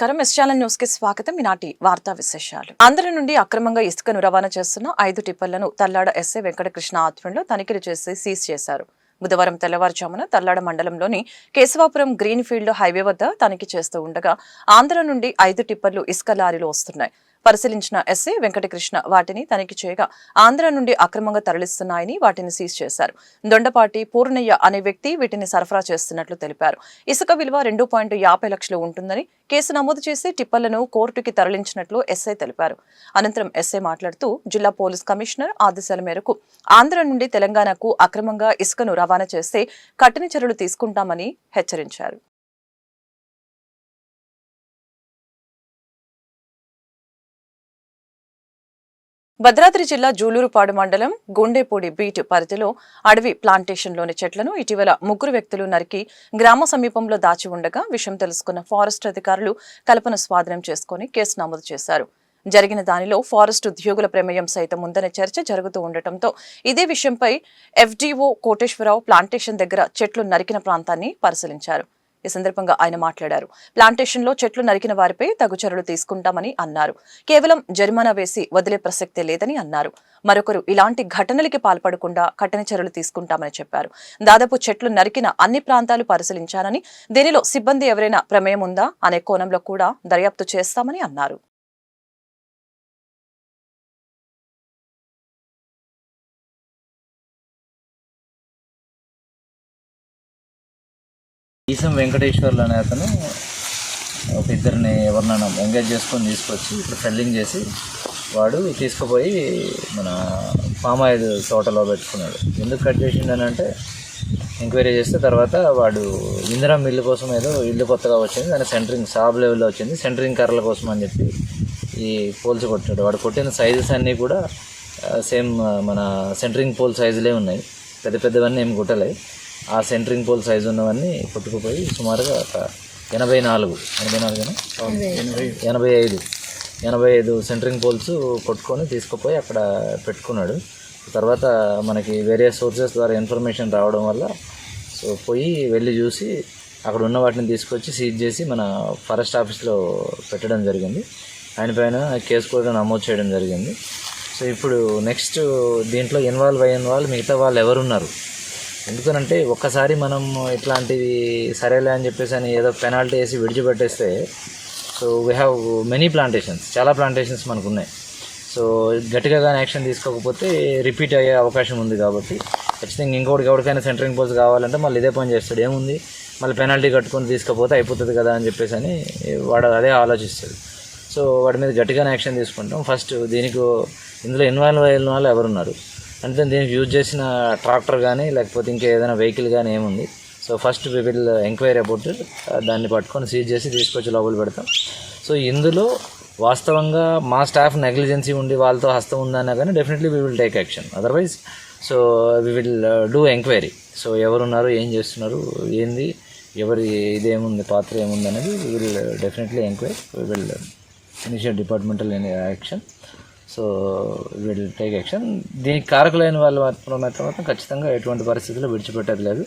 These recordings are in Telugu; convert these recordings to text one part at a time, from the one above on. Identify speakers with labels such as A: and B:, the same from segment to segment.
A: నమస్కారం. ఎస్ ఛానల్ న్యూస్కి స్వాగతం. ఈనాటి వార్తా విశేషాలు. ఆంధ్ర నుండి అక్రమంగా ఇసుకను రవాణా చేస్తున్న ఐదు టిప్పర్లను తల్లాడ ఎస్ఐ వెంకటకృష్ణ ఆధ్వర్యంలో తనిఖీలు చేసి సీజ్ చేశారు. బుధవారం తెల్లవారుజామున తల్లాడ మండలంలోని కేశవాపురం గ్రీన్ ఫీల్డ్ హైవే వద్ద తనిఖీ చేస్తూ ఉండగా ఆంధ్ర నుండి ఐదు టిప్పర్లు ఇసుక లారీలు వస్తున్నాయి. పరిశీలించిన ఎస్ఐ వెంకటకృష్ణ వాటిని తనిఖీ చేయగా ఆంధ్ర నుండి అక్రమంగా తరలిస్తున్నాయని వాటిని సీజ్ చేశారు. దొండపాటి పూర్ణయ్య అనే వ్యక్తి వీటిని సరఫరా చేస్తున్నట్లు తెలిపారు. ఇసుక విలువ రెండు పాయింట్ యాభై లక్షలు ఉంటుందని కేసు నమోదు చేసి టిప్పర్లను కోర్టుకి తరలించినట్లు ఎస్ఐ తెలిపారు. అనంతరం ఎస్ఐ మాట్లాడుతూ జిల్లా పోలీస్ కమిషనర్ ఆదేశాల మేరకు ఆంధ్ర నుండి తెలంగాణకు అక్రమంగా ఇసుకను రవాణా చేస్తే కఠిన చర్యలు తీసుకుంటామని హెచ్చరించారు. భద్రాద్రి జిల్లా జూలూరుపాడు మండలం గుండెపూడి బీట్ పరిధిలో అడవి ప్లాంటేషన్లోని చెట్లను ఇటీవల ముగ్గురు వ్యక్తులు నరికి గ్రామ సమీపంలో దాచి ఉండగా విషయం తెలుసుకున్న ఫారెస్ట్ అధికారులు కలపను స్వాధీనం చేసుకుని కేసు నమోదు చేశారు. జరిగిన దానిలో ఫారెస్ట్ ఉద్యోగుల ప్రమేయం సైతం ఉందనే చర్చ జరుగుతూ ఉండటంతో ఇదే విషయంపై ఎఫ్డీఓ కోటేశ్వరరావు ప్లాంటేషన్ దగ్గర చెట్లు నరికిన ప్రాంతాన్ని పరిశీలించారు. ఈ సందర్భంగా ఆయన మాట్లాడారు. ప్లాంటేషన్లో చెట్లు నరికిన వారిపై తగు చర్యలు తీసుకుంటామని అన్నారు. కేవలం జరిమానా వేసి వదిలే ప్రసక్తే లేదని అన్నారు. మరొకరు ఇలాంటి ఘటనలకి పాల్పడకుండా కఠిన చర్యలు తీసుకుంటామని చెప్పారు. దాదాపు చెట్లు నరికిన అన్ని ప్రాంతాలు పరిశీలించానని దీనిలో సిబ్బంది ఎవరైనా ప్రమేయం ఉందా అనే కోణంలో కూడా దర్యాప్తు చేస్తామని అన్నారు.
B: ఈసం వెంకటేశ్వర్లు అనే అతను ఒక ఇద్దరిని ఎవరినైనా ఎంగేజ్ చేసుకొని తీసుకొచ్చి ఇక్కడ ఫెల్లింగ్ చేసి వాడు తీసుకుపోయి మన పామ్ ఆయిల్ తోటలో పెట్టుకున్నాడు. ఎందుకు కట్ చేసిండని అంటే ఎంక్వైరీ చేస్తే తర్వాత వాడు ఇందిరా మిల్లు కోసం ఏదో ఇల్లు కొత్తగా వచ్చింది దాని సెంటరింగ్ సాబ్ లెవెల్లో వచ్చింది సెంటరింగ్ కర్రల కోసం అని చెప్పి ఈ పోల్స్ కొట్టాడు. వాడు కొట్టిన సైజెస్ అన్నీ కూడా సేమ్ మన సెంటరింగ్ పోల్ సైజులే ఉన్నాయి. పెద్ద పెద్దవన్నీ ఏం కొట్టలే. ఆ సెంటరింగ్ పోల్ సైజు ఉన్నవన్నీ కొట్టుకుపోయి సుమారుగా ఒక ఎనభై నాలుగు. ఎనభై నాలుగున? ఎనభై ఐదు. ఎనభై ఐదు సెంటరింగ్ పోల్స్ కొట్టుకొని తీసుకుపోయి అక్కడ పెట్టుకున్నాడు. తర్వాత మనకి వేరే సోర్సెస్ ద్వారా ఇన్ఫర్మేషన్ రావడం వల్ల సో పోయి వెళ్ళి చూసి అక్కడ ఉన్న వాటిని తీసుకొచ్చి సీజ్ చేసి మన ఫారెస్ట్ ఆఫీస్లో పెట్టడం జరిగింది. ఆయన పైన కేసు కూడా నమోదు చేయడం జరిగింది. సో ఇప్పుడు నెక్స్ట్ దీంట్లో ఇన్వాల్వ్ అయిన వాళ్ళు మిగతా వాళ్ళు ఎవరున్నారు? ఎందుకనంటే ఒక్కసారి మనం ఇట్లాంటివి సరేలే అని చెప్పేసి అని ఏదో పెనాల్టీ వేసి విడిచిపెట్టేస్తే so we have many plantations చాలా ప్లాంటేషన్స్ మనకు ఉన్నాయి సో గట్టిగా కానీ యాక్షన్ తీసుకోకపోతే రిపీట్ అయ్యే అవకాశం ఉంది కాబట్టి ఖచ్చితంగా ఇంకోటి ఎవరికైనా సెంటరింగ్ పోల్స్ కావాలంటే మళ్ళీ ఇదే పని చేస్తాడు. ఏముంది? మళ్ళీ పెనాల్టీ కట్టుకొని తీసుకపోతే అయిపోతుంది కదా అని చెప్పేసి అని వాడు అదే ఆలోచిస్తాడు. సో వాడి మీద గట్టిగానే యాక్షన్ తీసుకుంటాం. ఫస్ట్ దీనికి ఇందులో ఇన్వాల్వ్ అయిన వాళ్ళు ఎవరున్నారు? అంటే దీనికి యూజ్ చేసిన ట్రాక్టర్ కానీ లేకపోతే ఇంకా ఏదైనా వెహికల్ కానీ ఏముంది. So first we will enquiry about దాన్ని పట్టుకొని సీజ్ చేసి తీసుకొచ్చి లోపల పెడతాం. సో ఇందులో వాస్తవంగా మా స్టాఫ్ నెగ్లిజెన్సీ ఉండి వాళ్ళతో హస్తం ఉందన్నా కానీ definitely we will take action otherwise so we will do enquiry so ఎవరున్నారు ఏం చేస్తున్నారు ఏంది ఎవరి ఇదేముంది పాత్ర ఏముంది అనేది we will definitely enquiry we will initial departmental action so will take action దీనికి కారకులైన వాళ్ళు మాత్రం మాత్రం ఖచ్చితంగా ఎటువంటి పరిస్థితుల్లో విడిచిపెట్టేది లేదు.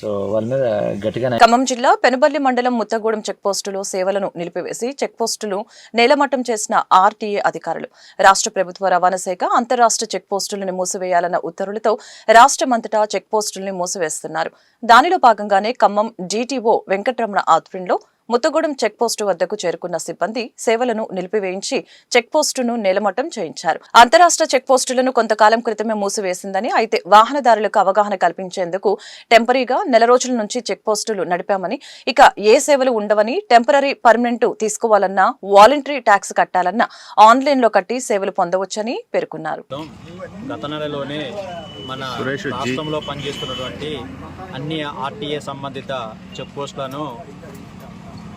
B: సో వాళ్ళ మీద గట్టిగా
A: ఖమ్మం జిల్లా పెనుబల్లి మండలం ముత్తగూడెం చెక్పోస్టులో సేవలను నిలిపివేసి చెక్పోస్టులు నేలమట్టం చేసిన ఆర్టీఏ అధికారులు రాష్ట్ర ప్రభుత్వ రవాణా శాఖ అంతరాష్ట్ర చెక్పోస్టులను మూసివేయాలన్న ఉత్తర్వులతో రాష్ట్రమంతటా చెక్పోస్టుల్ని మూసివేస్తున్నారు. దానిలో భాగంగానే ఖమ్మం డీటీఓ వెంకటరమణ ఆధ్వర్యంలో ముత్తగూడెం చెక్పోస్టు వద్దకు చేరుకున్న సిబ్బంది సేవలను నిలిపివేయించి చెక్పోస్టును నేలమట్టం చేయించారు. అంతరాష్ట్ర చెక్పోస్టులను కొంతకాలం క్రితమే మూసివేసిందని అయితే వాహనదారులకు అవగాహన కల్పించేందుకు టెంపరీగా నెల రోజుల నుంచి చెక్పోస్టులు నడిపామని ఇక ఏ సేవలు ఉండవని టెంపరీ పర్మనెంట్ తీసుకోవాలన్నా వాలంటరీ ట్యాక్స్ కట్టాలన్నా ఆన్లైన్లో కట్టి సేవలు పొందవచ్చని పేర్కొన్నారు.
C: గత నెలలోనే మన రాష్ట్రంలో పనిచేస్తున్నటువంటి అన్ని ఆర్టీఏ సంబంధిత చెక్ పోస్టులను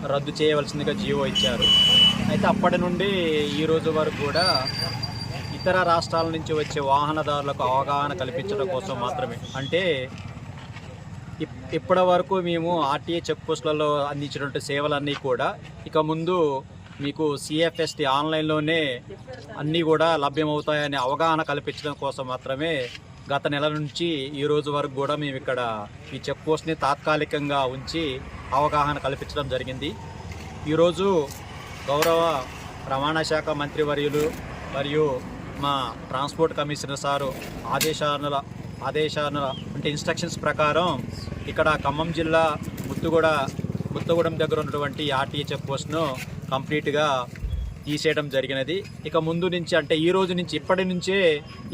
C: రద్దు చేయవలసిందిగా జీవో ఇచ్చారు. అయితే అప్పటి నుండి ఈ రోజు వరకు కూడా ఇతర రాష్ట్రాల నుంచి వచ్చే వాహనదారులకు అవగాహన కల్పించడం కోసం మాత్రమే. అంటే ఇప్- ఇప్పటి వరకు మేము ఆర్టీఏ చెక్ పోస్టులలో అందించినటువంటి సేవలన్నీ కూడా ఇక ముందు మీకు సిఎఫ్ఎస్టీ ఆన్లైన్లోనే అన్నీ కూడా లభ్యమవుతాయనే అవగాహన కల్పించడం కోసం మాత్రమే గత నెల నుంచి ఈ రోజు వరకు కూడా మేము ఇక్కడ ఈ చెక్ పోస్ట్ని తాత్కాలికంగా ఉంచి అవగాహన కల్పించడం జరిగింది. ఈరోజు గౌరవ రవాణా శాఖ మంత్రివర్యులు మరియు మా ట్రాన్స్పోర్ట్ కమిషనర్ సారు ఆదేశాల ఆదేశాల అంటే ఇన్స్ట్రక్షన్స్ ప్రకారం ఇక్కడ ఖమ్మం జిల్లా ముత్తుగూడ ముత్తగూడెం దగ్గర ఉన్నటువంటి ఆర్టీఏ చెక్ పోస్ట్ను కంప్లీట్గా తీసేయడం జరిగినది. ఇక ముందు నుంచి అంటే ఈ రోజు నుంచి ఇప్పటి నుంచే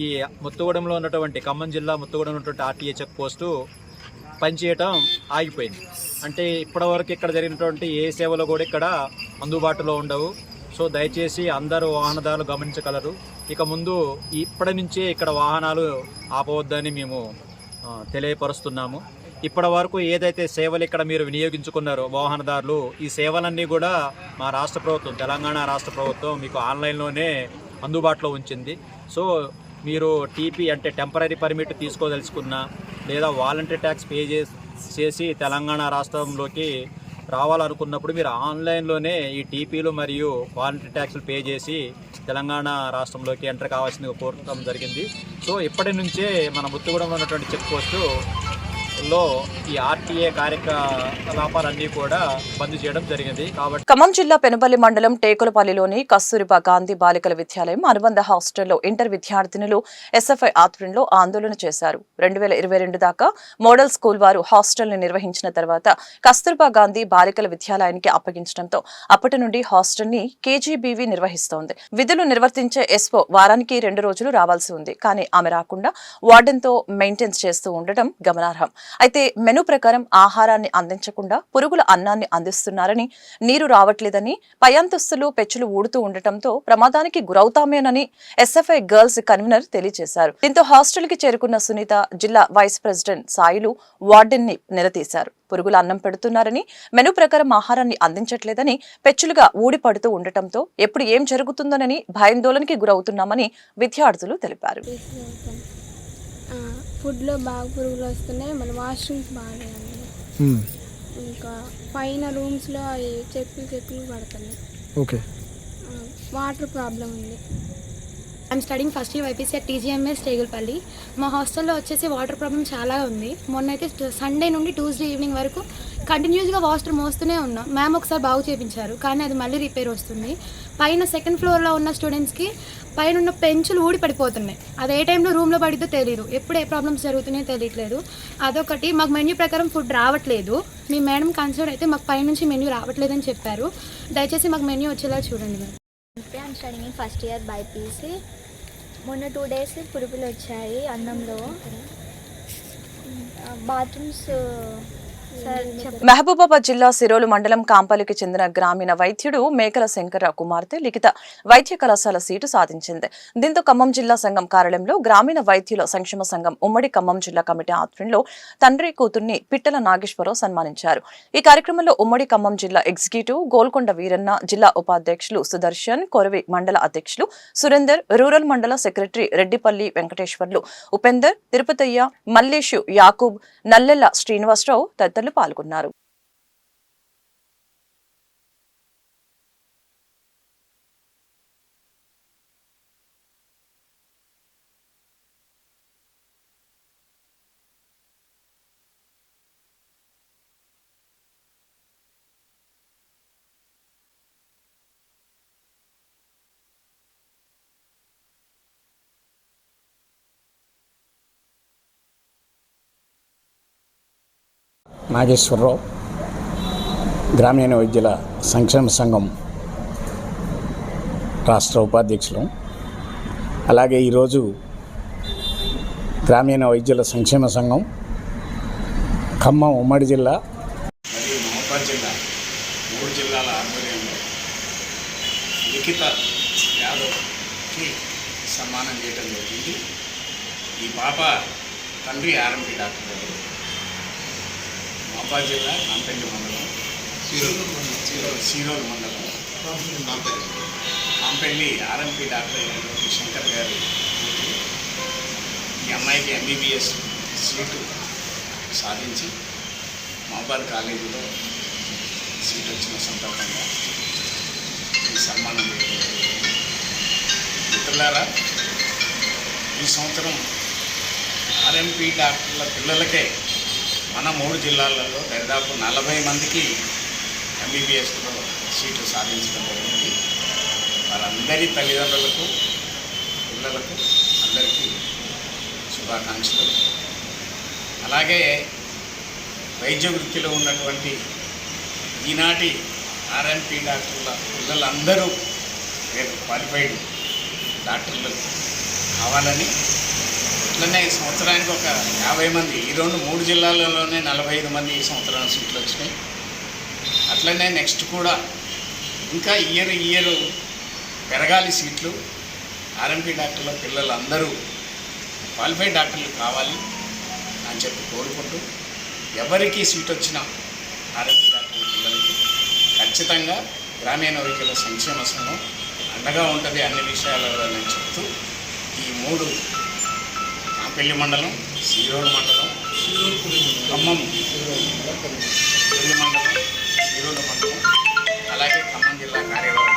C: ఈ ముత్తగూడెంలో ఉన్నటువంటి ఖమ్మం జిల్లా ముత్తగూడెం ఉన్నటువంటి ఆర్టీఏ చెక్ పోస్టు పనిచేయటం ఆగిపోయింది. అంటే ఇప్పటివరకు ఇక్కడ జరిగినటువంటి ఏ సేవలు కూడా ఇక్కడ అందుబాటులో ఉండవు. సో దయచేసి అందరూ వాహనదారులు గమనించగలరు. ఇక ముందు ఇప్పటి నుంచే ఇక్కడ వాహనాలు ఆపవద్దని మేము తెలియపరుస్తున్నాము. ఇప్పటి వరకు ఏదైతే సేవలు ఇక్కడ మీరు వినియోగించుకున్నారో వాహనదారులు ఈ సేవలన్నీ కూడా మా రాష్ట్ర ప్రభుత్వం తెలంగాణ రాష్ట్ర ప్రభుత్వం మీకు ఆన్లైన్లోనే అందుబాటులో ఉంచింది. సో మీరు టీపీ అంటే టెంపరీ పర్మిట్ తీసుకోదలుచుకున్నా లేదా వాలంటీర్ ట్యాక్స్ పే చేసి చేసి తెలంగాణ రాష్ట్రంలోకి రావాలనుకున్నప్పుడు మీరు ఆన్లైన్లోనే ఈ టీపీలు మరియు వాలంటీర్ ట్యాక్స్లు పే చేసి తెలంగాణ రాష్ట్రంలోకి ఎంటర్ కావాల్సిందిగా కోరటం జరిగింది. సో ఇప్పటి నుంచే మన ముత్తుగూడెంలో ఉన్నటువంటి చెక్ పోస్టు లో ఈ ఆర్టీఏ కార్యకలాపాలన్నీ కూడా బంద్ చేయడం జరిగింది. కాబట్టి
A: ఖమ్మం జిల్లా పెనుపల్లి మండలం టేకులపల్లిలోని కస్తూరిబా గాంధీ బాలికల విద్యాలయం అనుబంధ హాస్టల్లో ఇంటర్ విద్యార్థినులు ఎస్ఎఫ్ఐ ఆధ్వర్యంలో ఆందోళన చేశారు. రెండు వేల ఇరవై రెండు దాకా మోడల్ స్కూల్ వారు హాస్టల్ని నిర్వహించిన తర్వాత కస్తూర్బా గాంధీ బాలికల విద్యాలయానికి అప్పగించడంతో అప్పటి నుండి హాస్టల్ని కేజీబీవీ నిర్వహిస్తోంది. విధులు నిర్వర్తించే ఎస్పో వారానికి రెండు రోజులు రావాల్సి ఉంది. కానీ ఆమె రాకుండా వార్డెన్తో మెయింటెన్స్ చేస్తూ ఉండటం గమనార్హం. అయితే మెను ప్రకారం ఆహారాన్ని అందించకుండా పురుగుల అన్నాన్ని అందిస్తున్నారని నీరు రావట్లేదని పై అంతస్తులు పెచ్చులు ఊడుతూ ఉండటంతో ప్రమాదానికి గురవుతామేనని ఎస్ఎఫ్ఐ గర్ల్స్ కన్వీనర్ తెలియజేశారు. దీంతో హాస్టల్కి చేరుకున్న సునీత జిల్లా వైస్ ప్రెసిడెంట్ సాయిలు వార్డెన్ని నిలదీశారు. పురుగుల అన్నం పెడుతున్నారని మెను ప్రకారం ఆహారాన్ని అందించట్లేదని పెచ్చులుగా ఊడిపడుతూ ఉండటంతో ఎప్పుడు ఏం జరుగుతుందోనని భయాందోళనకి గురవుతున్నామని విద్యార్థులు తెలిపారు.
D: ఫుడ్లో బాగా పురుగులు వస్తున్నాయి. మన వాష్రూమ్స్ బాగాలేదండి. ఇంకా పైన రూమ్స్లో అవి చెక్కులు చెక్కులు పడుతున్నాయి.
E: ఓకే.
D: వాటర్ ప్రాబ్లం ఉంది.
F: I'm studying first year BiPC at TGMS Tegulapalli మా హాస్టల్లో వచ్చేసి వాటర్ ప్రాబ్లం చాలా ఉంది. మొన్న అయితే సండే నుండి ట్యూస్డే ఈవినింగ్ వరకు కంటిన్యూస్గా వాటర్ మోస్తూనే ఉన్నాం. మ్యామ్ ఒకసారి బాగు చేయించారు కానీ అది మళ్ళీ రిపేర్ వస్తుంది. పైన సెకండ్ ఫ్లోర్లో ఉన్న స్టూడెంట్స్కి పైన ఉన్న పెంచులు ఊడి పడిపోతున్నాయి. అది ఏ టైంలో రూమ్లో పడిద్దో తెలియదు ఎప్పుడు ఏ ప్రాబ్లమ్స్ జరుగుతున్నాయో తెలియట్లేదు అదొకటి మాకు మెన్యూ ప్రకారం ఫుడ్ రావట్లేదు. మీ మేడం కన్సర్న్ అయితే మాకు పైనుంచి మెన్యూ రావట్లేదని చెప్పారు. దయచేసి మాకు మెన్యూ వచ్చేలా చూడండి madam
G: I'm studying in first year BiPC మొన్న టూ డేస్ పురుగులు వచ్చాయి అన్నంలో బాత్రూమ్స్
A: మహబూబాబాద్ జిల్లా సిరోలు మండలం కాంపల్లికి చెందిన గ్రామీణ వైద్యుడు మేకల శంకర్రావు కుమార్తె లిఖిత వైద్య కళాశాల సీటు సాధించింది. దీంతో ఖమ్మం జిల్లా సంఘం కార్యాలయంలో గ్రామీణ వైద్యుల సంక్షేమ సంఘం ఉమ్మడి ఖమ్మం జిల్లా కమిటీ ఆధ్వర్యంలో తండ్రి కూతుర్ని పిట్టల నాగేశ్వరరావు సన్మానించారు. ఈ కార్యక్రమంలో ఉమ్మడి ఖమ్మం జిల్లా ఎగ్జిక్యూటివ్ గోల్కొండ వీరన్న జిల్లా ఉపాధ్యక్షులు సుదర్శన్ కొరవి మండల అధ్యక్షులు సురేందర్ రూరల్ మండల సెక్రటరీ రెడ్డిపల్లి వెంకటేశ్వర్లు ఉపేందర్ తిరుపతయ్య మల్లేషు యాకూబ్ నల్లెల్ల శ్రీనివాసరావు తదితరులు పాల్గొన్నారు.
E: నాగేశ్వరరావు గ్రామీణ వైద్యుల సంక్షేమ సంఘం రాష్ట్ర ఉపాధ్యక్షులు. అలాగే ఈరోజు గ్రామీణ వైద్యుల సంక్షేమ సంఘం ఖమ్మం ఉమ్మడి జిల్లా
H: మరియు మహబాద్ జిల్లా మూడు జిల్లాల ఆధ్వర్యంలో లిఖిత యాదవ్కి సన్మానం చేయడం జరిగింది. ఈ పాప తండ్రి ఆర్ఎంపీ డాక్టర్ గారు. మహబాద్ జిల్లా నాంపల్లి మండలం సీరోలు సీరోలు మండలం నాంపల్లి ఆర్ఎంపీ డాక్టర్ అయినటువంటి శంకర్ గారి. ఈ అమ్మాయికి ఎంబీబీఎస్ సీటు సాధించి మహబాద్ కాలేజీలో సీట్ వచ్చిన సందర్భంగా ఈ సన్మానం. మిత్రులారా ఈ సంవత్సరం ఆర్ఎంపీ డాక్టర్ల పిల్లలకే మన మూడు జిల్లాలలో దరిదాపు నలభై మందికి ఎంబీబీఎస్లో సీట్లు సాధించడం జరిగింది. వారందరి తల్లిదండ్రులకు పిల్లలకు అందరికీ శుభాకాంక్షలు. అలాగే వైద్య వృత్తిలో ఉన్నటువంటి ఈనాటి ఆర్ఎంపీ డాక్టర్ల పిల్లలందరూ రేపు క్వాలిఫైడ్ డాక్టర్లు కావాలని అట్లనే ఈ సంవత్సరానికి ఒక యాభై మంది ఈ రెండు మూడు జిల్లాలలోనే నలభై ఐదు మంది ఈ సంవత్సరం సీట్లు వచ్చినాయి. అట్లనే నెక్స్ట్ కూడా ఇంకా ఇయర్ ఇయర్ పెరగాలి సీట్లు. ఆర్ఎంపీ డాక్టర్ల పిల్లలు అందరూ క్వాలిఫైడ్ డాక్టర్లు కావాలి అని చెప్పి కోరుకుంటూ ఎవరికి సీట్ వచ్చినా ఆర్ఎంపీ డాక్టర్ల పిల్లలకి ఖచ్చితంగా గ్రామీణ వైద్యుల సంక్షేమ సంఘం అండగా ఉంటుంది అన్ని విషయాలలో నేను చెప్తూ ఈ మూడు నాంపల్లి మండలం. సీరోడు మండలం. ఖమ్మం. పెళ్ళి మండలం సీరోడు మండలం. అలాగే ఖమ్మం జిల్లా కార్యవర్గం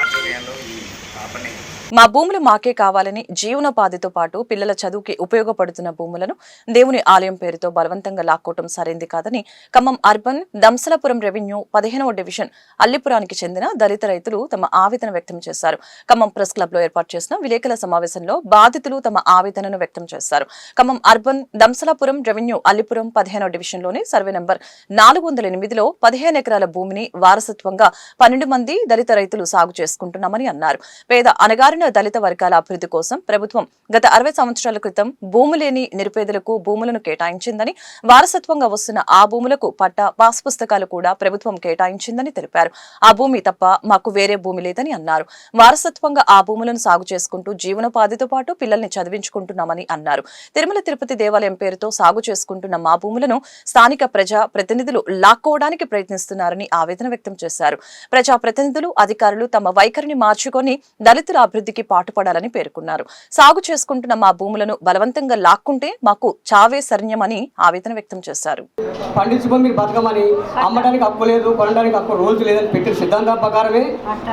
H: ఆధ్వర్యంలో ఈ పాపని
A: మా భూములు మాకే కావాలని జీవనోపాధితో పాటు పిల్లల చదువుకి ఉపయోగపడుతున్న భూములను దేవుని ఆలయం పేరుతో బలవంతంగా లాక్కోవటం సరైంది కాదని ఖమ్మం అర్బన్ దంసలపురం రెవెన్యూ పదిహేనవ డివిజన్ అల్లిపురానికి చెందిన దళిత రైతులు తమ ఆవేదన వ్యక్తం చేశారు. ఖమ్మం ప్రెస్ క్లబ్లో ఏర్పాటు చేసిన విలేకరుల సమావేశంలో బాధితులు తమ ఆవేదనను వ్యక్తం చేశారు. ఖమ్మం అర్బన్ దంసలాపురం రెవెన్యూ అల్లిపురం పదిహేనవ డివిజన్లోని సర్వే నంబర్ నాలుగు వందల ఎనిమిదిలో పదిహేను ఎకరాల భూమిని వారసత్వంగా పన్నెండు మంది దళిత రైతులు సాగు చేసుకుంటున్నామని అన్నారు. పేద అనగారిన దళిత వర్గాల అభివృద్ధి కోసం ప్రభుత్వం గత అరవై సంవత్సరాల క్రితం భూమి లేని నిరుపేదలకు భూములను కేటాయించిందని వారసత్వంగా వస్తున్న ఆ భూములకు పట్ట పాస్ పుస్తకాలు కూడా ప్రభుత్వం కేటాయించిందని తెలిపారు. ఆ భూమి తప్ప మాకు వేరే భూమి లేదని అన్నారు. వారసత్వంగా ఆ భూములను సాగు చేసుకుంటూ జీవనోపాధితో పాటు పిల్లల్ని చదివించుకుంటున్నామని అన్నారు. తిరుమల తిరుపతి దేవాలయం పేరుతో సాగు చేసుకుంటున్న మా భూములను స్థానిక ప్రజా ప్రతినిధులు లాక్కోవడానికి ప్రయత్నిస్తున్నారని ఆవేదన వ్యక్తం చేశారు. ప్రజా ప్రతినిధులు అధికారులు తమ వైఖరిని మార్చుకొని దళితుల అభివృద్ధికి పాటుపడాలని పేర్కొన్నారు. సాగు చేసుకుంటున్న మా భూములను బలవంతంగా లాక్కుంటే మాకు చావే శరణ్యమని ఆవేదన వ్యక్తం చేశారు.
I: పండించుకొని మీరు బతకమని అమ్మడానికి హక్కు లేదు కొనడానికి హక్కు రోజు లేదని పెట్టిన సిద్ధాంతం ప్రకారమే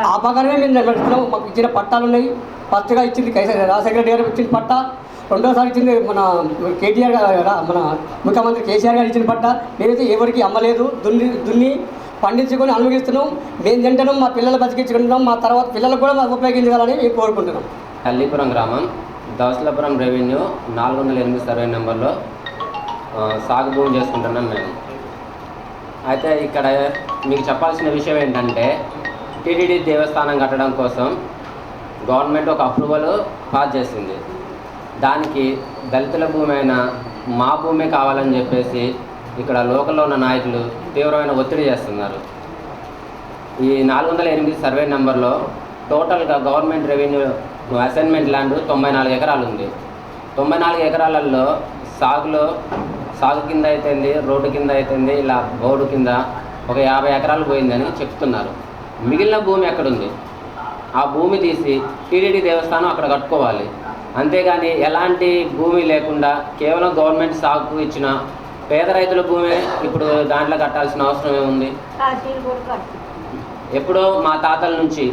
I: ఆ ప్రకారమే మేము నడుస్తున్నాం మాకు ఇచ్చిన పట్టాలు ఉన్నాయి. ఫస్ట్గా ఇచ్చింది కైస- రాజశేఖర రెడ్డి గారు ఇచ్చిన పట్ట. రెండోసారి ఇచ్చింది మన కేటీఆర్ గారు మన ముఖ్యమంత్రి కేసీఆర్ గారు ఇచ్చిన పట్ట. నేనైతే ఎవరికి అమ్మలేదు. దున్ని దున్ని పండించుకొని అనుభవిస్తున్నాం. మేము తింటున్నాం మా పిల్లలు బతికించుకుంటున్నాం మా తర్వాత పిల్లలకు కూడా మాకు ఉపయోగించాలని మేము కోరుకుంటున్నాం.
J: తల్లిపురం గ్రామం దవసలపురం రెవెన్యూ నాలుగు వందల ఎనిమిది సర్వే నెంబర్లో సాగు భూమి చేసుకుంటున్నాం మేము. అయితే ఇక్కడ మీకు చెప్పాల్సిన విషయం ఏంటంటే టీటీడీ దేవస్థానం కట్టడం కోసం గవర్నమెంట్ ఒక అప్రూవల్ పాస్ చేసింది. దానికి దళితుల భూమి అయినా మా భూమి కావాలని చెప్పేసి ఇక్కడ లోకల్లో ఉన్న నాయకులు తీవ్రమైన ఒత్తిడి చేస్తున్నారు. ఈ నాలుగు వందల ఎనిమిది సర్వే నెంబర్లో టోటల్గా గవర్నమెంట్ రెవెన్యూ అసైన్మెంట్ ల్యాండ్ తొంభై నాలుగు ఎకరాలు ఉంది తొంభై నాలుగు ఎకరాలలో సాగులో సాగు కింద అయితేంది రోడ్డు కింద అయితేంది ఇలా బోర్డు కింద ఒక యాభై ఎకరాలు పోయిందని చెప్తున్నారు. మిగిలిన భూమి ఎక్కడుంది? ఆ భూమి తీసి టీడీడీ దేవస్థానం అక్కడ కట్టుకోవాలి. అంతేగాని ఎలాంటి భూమి లేకుండా కేవలం గవర్నమెంట్ సాగుకు ఇచ్చిన పేద రైతుల భూమి ఇప్పుడు దాంట్లో కట్టాల్సిన అవసరం ఏముంది? ఎప్పుడో మా తాతల నుంచి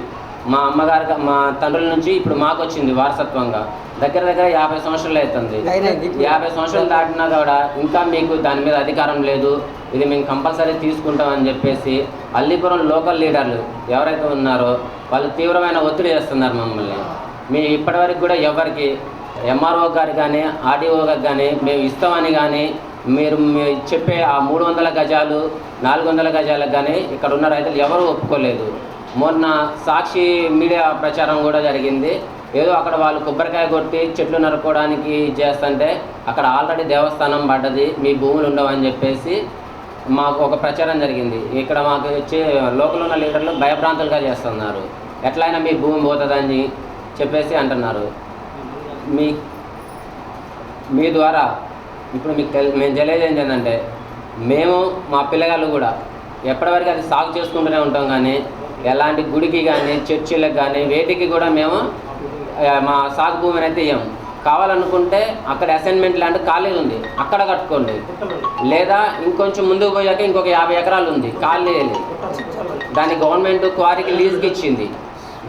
J: మా అమ్మగారు మా తండ్రుల నుంచి ఇప్పుడు మాకు వచ్చింది వారసత్వంగా. దగ్గర దగ్గర యాభై సంవత్సరాలు అవుతుంది. యాభై సంవత్సరాలు దాటినా కూడా ఇంకా మీకు దాని మీద అధికారం లేదు. ఇది మేము కంపల్సరీ తీసుకుంటామని చెప్పేసి అల్లీపురం లోకల్ లీడర్లు ఎవరైతే ఉన్నారో వాళ్ళు తీవ్రమైన ఒత్తిడి చేస్తున్నారు మమ్మల్ని. మీ ఇప్పటివరకు కూడా ఎవరికి ఎంఆర్ఓ గారు కానీ ఆర్డీఓ గారు కానీ మేము ఇస్తామని కానీ మీరు మీ చెప్పే ఆ మూడు వందల గజాలు నాలుగు వందల గజాలకు కానీ ఇక్కడ ఉన్న రైతులు ఎవరు ఒప్పుకోలేదు. మొన్న సాక్షి మీడియా ప్రచారం కూడా జరిగింది. ఏదో అక్కడ వాళ్ళు కొబ్బరికాయ కొట్టి చెట్లు నరుకోవడానికి చేస్తుంటే అక్కడ ఆల్రెడీ దేవస్థానం పడ్డది మీ భూములు ఉండవని చెప్పేసి మాకు ఒక ప్రచారం జరిగింది. ఇక్కడ మాకు వచ్చే లోకల్ ఉన్న లీడర్లు భయభ్రాంతులుగా చేస్తున్నారు. ఎట్లయినా మీ భూమి పోతుందని చెప్పేసి అంటున్నారు. మీ మీ ద్వారా ఇప్పుడు మీకు తెలి మేము తెలియజేయండి ఏంటంటే మేము మా పిల్లగాళ్ళు కూడా ఎప్పటివరకు అది సాగు చేసుకుంటూనే ఉంటాం కానీ ఎలాంటి గుడికి కానీ చర్చిలకు కానీ వేటికి కూడా మేము మా సాగు భూమిని అయితే ఇయ్యం. కావాలనుకుంటే అక్కడ అసైన్మెంట్ ల్యాండ్ ఖాళీ ఉంది అక్కడ కట్టుకోండి. లేదా ఇంకొంచెం ముందుకు పోయాక ఇంకొక యాభై ఎకరాలు ఉంది ఖాళీ దాన్ని గవర్నమెంట్ క్వారీకి లీజ్కి ఇచ్చింది.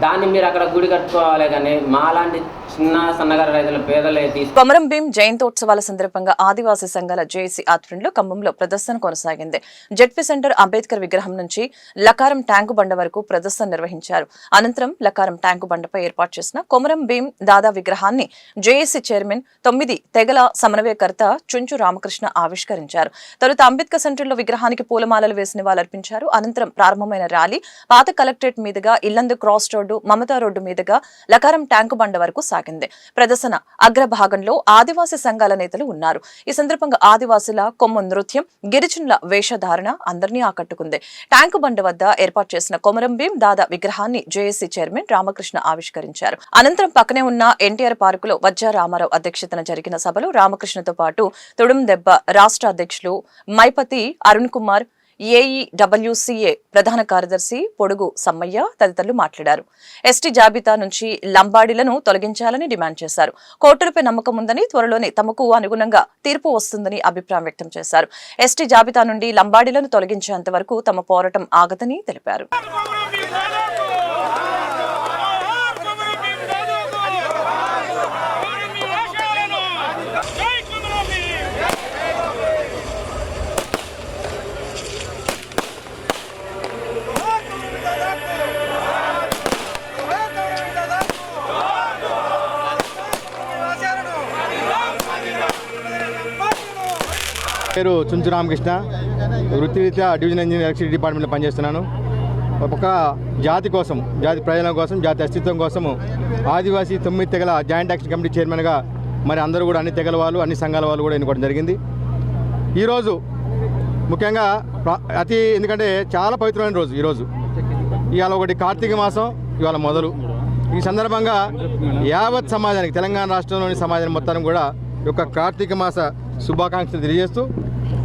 J: దాన్ని మీరు అక్కడ గుడి కట్టుకోవాలి కానీ మాలాంటి చిన్న సన్నగారు రైతుల పేదలే తీసుకు
A: కొమరం భీం జయంతోత్సవాల సందర్భంగా ఆదివాసీ సంఘాల జేఏసీ ఆధ్వర్యంలో ఖమ్మంలో ప్రదర్శన కొనసాగింది. జెడ్పీ సెంటర్ అంబేద్కర్ విగ్రహం నుంచి లకారం ట్యాంకు బండ వరకు ప్రదర్శన నిర్వహించారు. అనంతరం లకారం ట్యాంకు బండపై ఏర్పాటు చేసిన కొమరం భీం దాదా విగ్రహాన్ని జేఏసీ చైర్మన్ తొమ్మిది తెగల సమన్వయకర్త చుంచు రామకృష్ణ ఆవిష్కరించారు. తొలుత అంబేద్కర్ సెంటర్లో విగ్రహానికి పూలమాలలు వేసిన వాళ్ళు అర్పించారు. అనంతరం ప్రారంభమైన ర్యాలీ పాత కలెక్టరేట్ మీదుగా Yellandu cross road road Mamata road మీదుగా లకారం ట్యాంకు బండ వరకు సాగింది. ప్రదర్శన అగ్రభాగంలో ఆదివాసీ సంఘాల నేతలు ఉన్నారు. ఈ సందర్భంగా ఆదివాసుల కొమ్ము నృత్యం గిరిజనుల వేషధారణ అందరినీ ఆకట్టుకుంది. ట్యాంకు బండ వద్ద ఏర్పాటు చేసిన కొమరం భీం దాదా విగ్రహాన్ని జేఏసీ చైర్మన్ రామకృష్ణ ఆవిష్కరించారు. అనంతరం పక్కనే ఉన్న ఎన్టీఆర్ పార్కులో వజ్జా రామారావు అధ్యక్షతన జరిగిన సభలో రామకృష్ణతో పాటు తుడుం దెబ్బ రాష్ట్ర అధ్యక్షులు మైపతి అరుణ్ కుమార్ ఏఈడబ్ల్యూసీఏ ప్రధాన కార్యదర్శి పొడుగు సమ్మయ్య తదితరులు మాట్లాడారు. ఎస్టీ జాబితా నుంచి లంబాడీలను తొలగించాలని డిమాండ్ చేశారు. కోర్టులపై నమ్మకం ఉందని త్వరలోనే తమకు అనుగుణంగా తీర్పు వస్తుందని అభిప్రాయం వ్యక్తం చేశారు. ఎస్టీ జాబితా నుండి లంబాడీలను తొలగించేంత వరకు తమ పోరాటం ఆగదని తెలిపారు.
K: పేరు చుంచు రామకృష్ణ. వృత్తిరీత్యా డివిజన్ ఇంజనీర్ ఎలక్ట్రిసిటీ డిపార్ట్మెంట్లో పనిచేస్తున్నాను. ఒక జాతి కోసం జాతి ప్రయోజనం కోసం జాతి అస్తిత్వం కోసము ఆదివాసీ తొమ్మిది తెగల జాయింట్ యాక్షన్ కమిటీ చైర్మన్గా మరి అందరూ కూడా అన్ని తెగల వాళ్ళు అన్ని సంఘాల వాళ్ళు కూడా ఎన్నుకోవడం జరిగింది. ఈరోజు ముఖ్యంగా అతి ఎందుకంటే చాలా పవిత్రమైన రోజు ఈరోజు. ఇవాళ ఒకటి కార్తీక మాసం ఇవాళ మొదలు. ఈ సందర్భంగా యావత్ సమాజానికి తెలంగాణ రాష్ట్రంలోని సమాజం మొత్తాన్ని కూడా ఈ యొక్క కార్తీక మాస శుభాకాంక్షలు తెలియజేస్తూ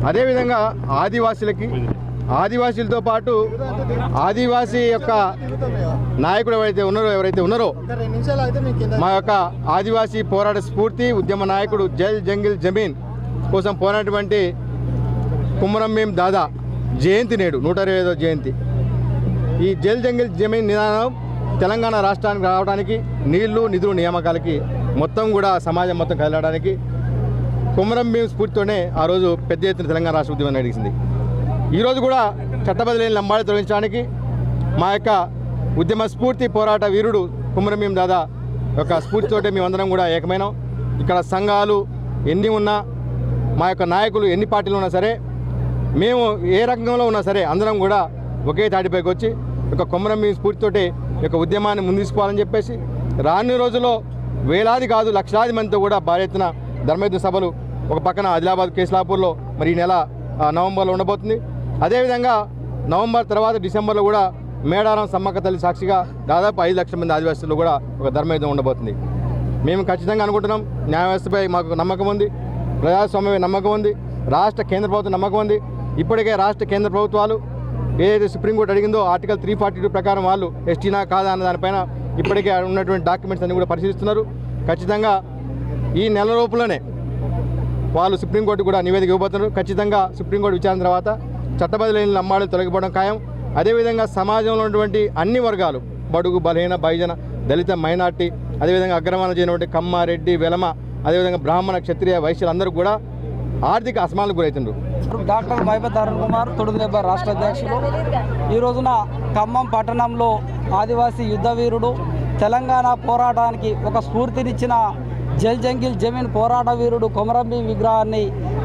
K: అదేవిధంగా ఆదివాసులకి ఆదివాసీలతో పాటు ఆదివాసీ యొక్క నాయకుడు ఎవరైతే ఉన్నారో ఎవరైతే ఉన్నారో మా యొక్క ఆదివాసీ పోరాట స్ఫూర్తి ఉద్యమ నాయకుడు జల్ జంగిల్ జమీన్ కోసం పోరాటటువంటి కుమ్మరం మేం దాదా జయంతి నేడు నూట ఇరవై జయంతి. ఈ జల్ జంగిల్ జమీన్ నిదానం తెలంగాణ రాష్ట్రానికి రావడానికి నీళ్ళు నిధులు నియామకాలకి మొత్తం కూడా సమాజం మొత్తం కదలడానికి కుమ్మరం భీం స్ఫూర్తితోనే ఆ రోజు పెద్ద ఎత్తున తెలంగాణ రాష్ట్ర ఉద్యమం నడిచింది. ఈరోజు కూడా చట్టబదిలేని లంబాడి తొలగించడానికి మా యొక్క ఉద్యమ స్ఫూర్తి పోరాట వీరుడు కుమ్మరం భీం దాదా యొక్క స్ఫూర్తితోటే మేమందరం కూడా ఏకమైనాం. ఇక్కడ సంఘాలు ఎన్ని ఉన్నా మా యొక్క నాయకులు ఎన్ని పార్టీలు ఉన్నా సరే మేము ఏ రంగంలో ఉన్నా సరే అందరం కూడా ఒకే తాటిపైకి వచ్చి ఒక కొమ్మరం మీ స్ఫూర్తితోటి యొక్క ఉద్యమాన్ని ముందుకోవాలని చెప్పేసి రానున్న రోజుల్లో వేలాది కాదు లక్షలాది మందితో కూడా భారీ ఎత్తున ధర్మయుద్ధ సభలు ఒక పక్కన ఆదిలాబాద్ కేసులాపూర్లో మరి ఈ నెల ఆ, నవంబర్లో ఉండబోతుంది. అదేవిధంగా నవంబర్ తర్వాత డిసెంబర్లో కూడా మేడారం సమ్మక్క తల్లి సాక్షిగా దాదాపు ఐదు లక్షల మంది ఆదివాసులు కూడా ఒక ధర్మయుద్ధం ఉండబోతుంది. మేము ఖచ్చితంగా అనుకుంటున్నాం న్యాయ వ్యవస్థపై మాకు నమ్మకం ఉంది ప్రజాస్వామ్యమే నమ్మకం ఉంది రాష్ట్ర కేంద్ర ప్రభుత్వం నమ్మకం ఉంది. ఇప్పటికే రాష్ట్ర కేంద్ర ప్రభుత్వాలు ఏదైతే సుప్రీంకోర్టు అడిగిందో ఆర్టికల్ త్రీ ఫార్టీ టూ ప్రకారం వాళ్ళు ఎస్టీనా కాదా అన్న దానిపైన ఇప్పటికే ఉన్నటువంటి డాక్యుమెంట్స్ అన్ని కూడా పరిశీలిస్తున్నారు. ఖచ్చితంగా ఈ నెల లోపలనే వాళ్ళు సుప్రీంకోర్టు కూడా నివేదిక ఇవ్వబోతున్నారు. ఖచ్చితంగా సుప్రీంకోర్టు విచారణ తర్వాత చట్టబదిలేని అమ్మాయిలు తొలగిపోవడం ఖాయం. అదేవిధంగా సమాజంలో ఉన్నటువంటి అన్ని వర్గాలు బడుగు బలహీన బహుజన దళిత మైనార్టీ అదేవిధంగా అగ్రమాన చేయనటువంటి కమ్మ రెడ్డి వెలమ అదేవిధంగా బ్రాహ్మణ క్షత్రియ వైశ్యులు అందరూ కూడా ఆర్థిక అసమానాలకు గురవుతుండ్రు
L: డాక్టర్ మైబత్ అరుణ్ కుమార్ తొడుదెబ్బ రాష్ట్ర అధ్యక్షులు ఈ రోజున ఖమ్మం పట్టణంలో ఆదివాసీ యుద్ధ వీరుడు తెలంగాణ పోరాటానికి ఒక స్ఫూర్తినిచ్చిన జల్ జంగిల్ జమీన్ పోరాట వీరుడు కొమరంబి విగ్రహాన్ని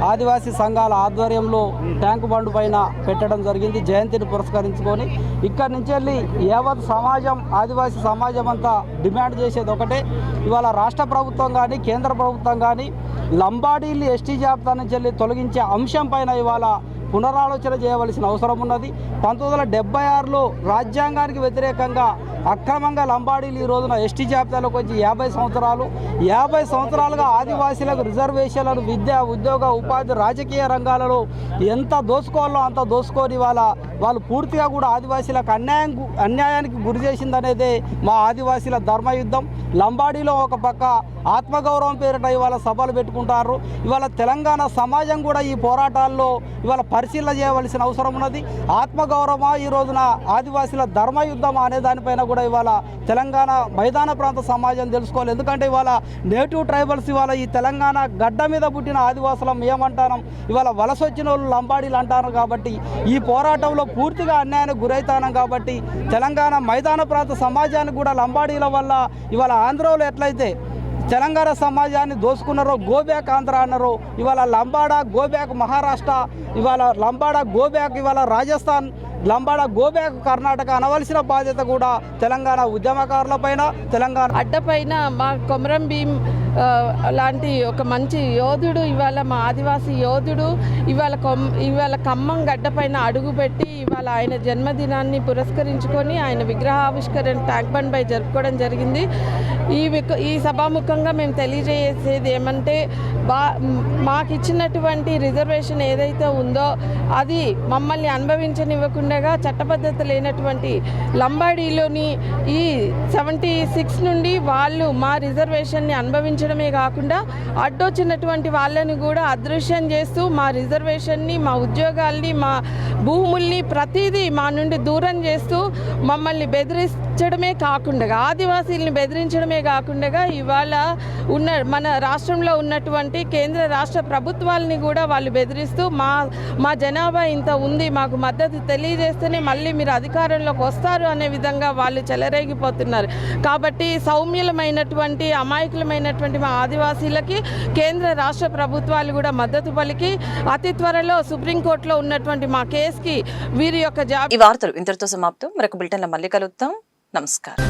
L: ఆదివాసీ సంఘాల ఆధ్వర్యంలో ట్యాంకు బండు పైన పెట్టడం జరిగింది. జయంతిని పురస్కరించుకొని ఇక్కడి నుంచి వెళ్ళి యావత్ సమాజం ఆదివాసీ సమాజం అంతా డిమాండ్ చేసేది ఒకటే. ఇవాళ రాష్ట్ర ప్రభుత్వం కానీ కేంద్ర ప్రభుత్వం కానీ లంబాడీలు ఎస్టీ జాబితా నుంచి వెళ్ళి తొలగించే అంశం పైన ఇవాళ పునరాలోచన చేయవలసిన అవసరం ఉన్నది. పంతొమ్మిది వందల డెబ్బై ఆరులో రాజ్యాంగానికి వ్యతిరేకంగా అక్రమంగా లంబాడీలు ఈ రోజున ఎస్టీ జాబితాలోకి వచ్చి యాభై సంవత్సరాలు యాభై సంవత్సరాలుగా ఆదివాసీలకు రిజర్వేషన్లను విద్య ఉద్యోగ ఉపాధి రాజకీయ రంగాలలో ఎంత దోసుకోవాలో అంత దోసుకొని వాళ్ళ వాళ్ళు పూర్తిగా కూడా ఆదివాసీలకు అన్యాయం గు- అన్యాయానికి గురి చేసిందనేదే మా ఆదివాసీల ధర్మయుద్ధం. లంబాడీలో ఒక పక్క ఆత్మగౌరవం పేరిట ఇవాళ సభలు పెట్టుకుంటారు. ఇవాళ తెలంగాణ సమాజం కూడా ఈ పోరాటాల్లో ఇవాళ పరిశీలన చేయవలసిన అవసరం ఉన్నది. ఆత్మగౌరవమా ఈ రోజున ఆదివాసీల ధర్మయుద్ధమా అనే దానిపైన కూడా ఇవాళ తెలంగాణ మైదాన ప్రాంత సమాజం తెలుసుకోవాలి. ఎందుకంటే ఇవాళ నేటివ్ ట్రైబల్స్ ఇవాళ ఈ తెలంగాణ గడ్డ మీద పుట్టిన ఆదివాసులం ఏమంటారం ఇవాళ వలస వచ్చిన వాళ్ళు లంబాడీలు అంటారు కాబట్టి ఈ పోరాటంలో పూర్తిగా అన్యాయానికి గురైతానం కాబట్టి తెలంగాణ మైదాన ప్రాంత సమాజానికి కూడా లంబాడీల వల్ల ఇవాళ ఆంధ్రలో ఎట్లయితే తెలంగాణ సమాజాన్ని దోసుకున్నారో గోబ్యాక్ ఆంధ్ర అన్నారో ఇవాళ లంబాడా గోబ్యాక్ మహారాష్ట్ర ఇవాళ లంబాడా గోబ్యాక్ ఇవాళ రాజస్థాన్ లంబాడ గోబ్యాక్ కర్ణాటక అనవలసిన బాధ్యత కూడా తెలంగాణ ఉద్యమకారులపైన తెలంగాణ
M: అడ్డపైన మా కొమరం భీం లాంటి ఒక మంచి యోధుడు ఇవాళ మా ఆదివాసీ యోధుడు ఇవాళ కొమ్ ఇవాళ ఖమ్మం గడ్డపైన అడుగుపెట్టి ఇవాళ ఆయన జన్మదినాన్ని పురస్కరించుకొని ఆయన విగ్రహావిష్కరణ ట్యాంక్ బండ్ పై జరుపుకోవడం జరిగింది. ఈ విక- ఈ సభాముఖంగా మేము తెలియజేసేది ఏమంటే బా మాకు ఇచ్చినటువంటి రిజర్వేషన్ ఏదైతే ఉందో అది మమ్మల్ని అనుభవించనివ్వకుండా చట్టబద్ధత లేనటువంటి లంబాడీలోని ఈ సెవెంటీ సిక్స్ నుండి వాళ్ళు మా రిజర్వేషన్ని అనుభవించడమే కాకుండా అడ్డొచ్చినటువంటి వాళ్ళని కూడా అదృశ్యం చేస్తూ మా రిజర్వేషన్ని మా ఉద్యోగాల్ని మా భూముల్ని ప్రతిదీ మా నుండి దూరం చేస్తూ మమ్మల్ని బెదిరించడమే కాకుండా ఆదివాసీల్ని బెదిరించడమే కాకుండా ఇవాళ ఉన్న మన రాష్ట్రంలో ఉన్నటువంటి కేంద్ర రాష్ట్ర ప్రభుత్వాలని కూడా వాళ్ళు బెదిరిస్తూ మా మా జనాభా ఇంత ఉంది మాకు మద్దతు తెలియజేస్తేనే మళ్ళీ మీరు అధికారంలోకి వస్తారు అనే విధంగా వాళ్ళు చెలరేగిపోతున్నారు. కాబట్టి సౌమ్యులమైనటువంటి అమాయకులమైనటువంటి మా ఆదివాసీలకి కేంద్ర రాష్ట్ర ప్రభుత్వాలు కూడా మద్దతు పలికి అతి త్వరలో సుప్రీంకోర్టులో ఉన్నటువంటి మా కేసుకి వీరి యొక్క జాబ్
A: ఈ వార్తలు ఇంతటితో సమాప్తం. మరొక బులెటిన్లో మళ్ళీ కలుద్దాం. నమస్కారం.